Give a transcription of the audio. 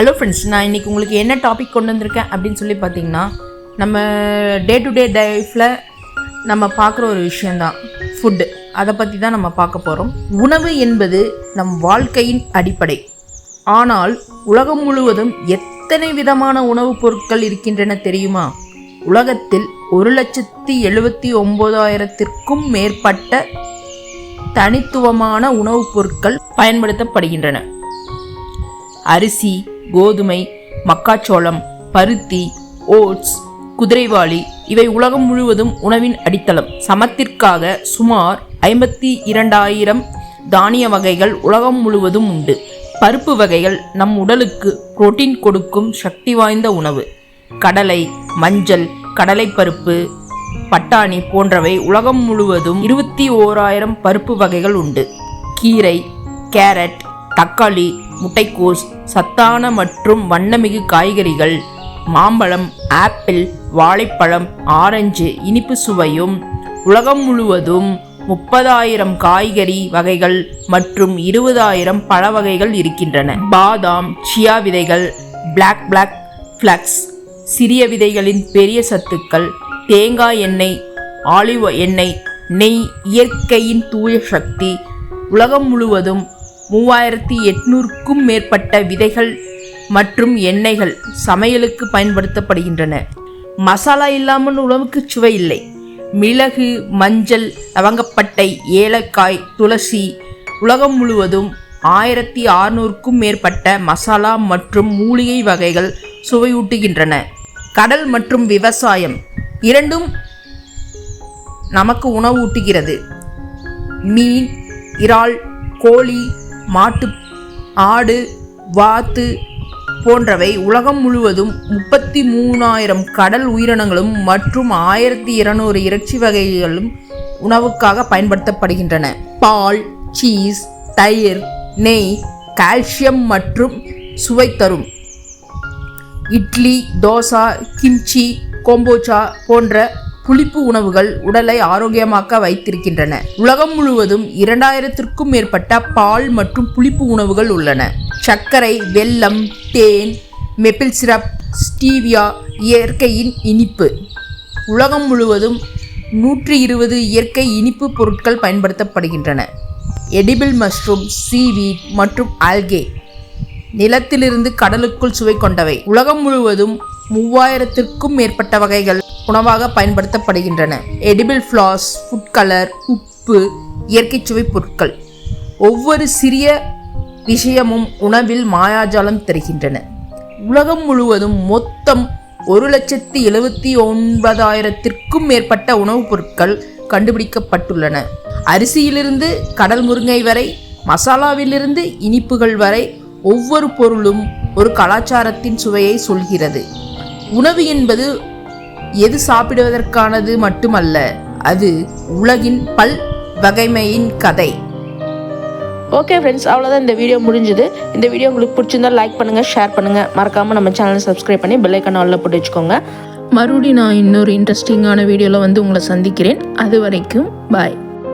Hello friends நான் இன்றைக்கி உங்களுக்கு என்ன டாபிக் கொண்டு வந்திருக்கேன் அப்படின்னு சொல்லி பார்த்தீங்கன்னா நம்ம டே டு டே லைஃப்பில் நம்ம பார்க்குற ஒரு விஷயந்தான் ஃபுட்டு அதை பற்றி தான் நம்ம பார்க்க போகிறோம் உணவு என்பது நம் வாழ்க்கையின் அடிப்படை. ஆனால் உலகம் முழுவதும் எத்தனை விதமான உணவுப் பொருட்கள் இருக்கின்றன தெரியுமா? உலகத்தில் ஒரு லட்சத்தி எழுபத்தி ஒம்பதாயிரத்திற்கும் மேற்பட்ட தனித்துவமான உணவுப் பொருட்கள் பயன்படுத்தப்படுகின்றன. அரிசி கோதுமை மக்காச்சோளம் பருத்தி ஓட்ஸ் குதிரைவாளி இவை உலகம் முழுவதும் உணவின் அடித்தளம். சமத்திற்காக சுமார் ஐம்பத்தி இரண்டாயிரம் தானிய வகைகள் உலகம் முழுவதும் உண்டு. பருப்பு வகைகள் நம் உடலுக்கு புரோட்டீன் கொடுக்கும் சக்தி வாய்ந்த உணவு. கடலை மஞ்சள் கடலைப்பருப்பு பட்டாணி போன்றவை உலகம் முழுவதும் இருபத்தி ஓராயிரம் பருப்பு வகைகள் உண்டு. கீரை கேரட் தக்காளி முட்டைக்கோஸ் சத்தான மற்றும் வண்ணமிகு காய்கறிகள் மாம்பழம் ஆப்பிள் வாழைப்பழம் ஆரஞ்சு இனிப்பு சுவையும் உலகம் முழுவதும் முப்பதாயிரம் காய்கறி வகைகள் மற்றும் இருபதாயிரம் பழ வகைகள் இருக்கின்றன. பாதாம் சியா விதைகள் பிளாக் பிளாக் ஃப்ளக்ஸ் சிறிய விதைகளின் பெரிய சத்துக்கள் தேங்காய் எண்ணெய் ஆலிவ் எண்ணெய் நெய் இயற்கையின் தூய சக்தி உலகம் முழுவதும் மூவாயிரத்தி எட்நூறுக்கும் மேற்பட்ட விதைகள் மற்றும் எண்ணெய்கள் சமையலுக்கு பயன்படுத்தப்படுகின்றன. மசாலா இல்லாமல் உணவுக்கு சுவை இல்லை. மிளகு மஞ்சள் லவங்கப்பட்டை ஏலக்காய் துளசி உலகம் முழுவதும் ஆயிரத்தி அறுநூறுக்கும் மேற்பட்ட மசாலா மற்றும் மூலிகை வகைகள் சுவையூட்டுகின்றன. கடல் மற்றும் விவசாயம் இரண்டும் நமக்கு உணவூட்டுகிறது. மீன் இறால் கோழி மாட்டு ஆடு வாத்து போன்றவை உலகம் முழுவதும் முப்பத்தி மூணாயிரம் கடல் உயிரினங்களும் மற்றும் ஆயிரத்தி இருநூறு இறைச்சி வகைகளும் உணவுக்காக பயன்படுத்தப்படுகின்றன. பால் சீஸ் தயிர் நெய் கால்சியம் மற்றும் சுவை தரும். இட்லி தோசா கிம்ச்சி கொம்போச்சா போன்ற புளிப்பு உணவுகள் உடலை ஆரோக்கியமாக்க வைத்திருக்கின்றன. உலகம் முழுவதும் இரண்டாயிரத்திற்கும் மேற்பட்ட பால் மற்றும் புளிப்பு உணவுகள் உள்ளன. சர்க்கரை வெல்லம் தேன் மெப்பிள் சிரப் ஸ்டீவியா இயற்கையின் இனிப்பு. உலகம் முழுவதும் நூற்றி இருபது இயற்கை இனிப்பு பொருட்கள் பயன்படுத்தப்படுகின்றன. எடிபிள் மஷ்ரூம் சீவீட் மற்றும் ஆல்கே. நிலத்திலிருந்து கடலுக்குள் சுவை கொண்டவை. உலகம் முழுவதும் மூவாயிரத்திற்கும் மேற்பட்ட வகைகள் உணவாக பயன்படுத்தப்படுகின்றன. எடிபிள் ஃப்ளாஸ் ஃபுட் கலர் உப்பு இயற்கை சுவை பொருட்கள். ஒவ்வொரு சிறிய விஷயமும் உணவில் மாயாஜாலம் தருகின்றன. உலகம் முழுவதும் மொத்தம் ஒரு லட்சத்தி எழுபத்தி ஒன்பதாயிரத்திற்கும் மேற்பட்ட உணவுப் பொருட்கள் கண்டுபிடிக்கப்பட்டுள்ளன. அரிசியிலிருந்து கடல் முருங்கை வரை மசாலாவிலிருந்து இனிப்புகள் வரை ஒவ்வொரு பொருளும் ஒரு கலாச்சாரத்தின் சுவையை சொல்கிறது. உணவு என்பது எது சாப்பிடுவதற்கானது மட்டுமல்ல அது உலகின் பல் வகைமையின் கதை. ஓகே ஃப்ரெண்ட்ஸ் அவ்வளோதான் இந்த வீடியோ முடிஞ்சுது. இந்த வீடியோ உங்களுக்கு பிடிச்சிருந்தா லைக் பண்ணுங்கள் ஷேர் பண்ணுங்கள் மறக்காமல் நம்ம சேனலை சப்ஸ்கிரைப் பண்ணி பெல் ஐக்கான் ஆல்ல போட்டு வச்சுக்கோங்க. மறுபடியும் நான் இன்னொரு இன்ட்ரெஸ்டிங்கான வீடியோவில் வந்து உங்களை சந்திக்கிறேன். அது வரைக்கும் பாய்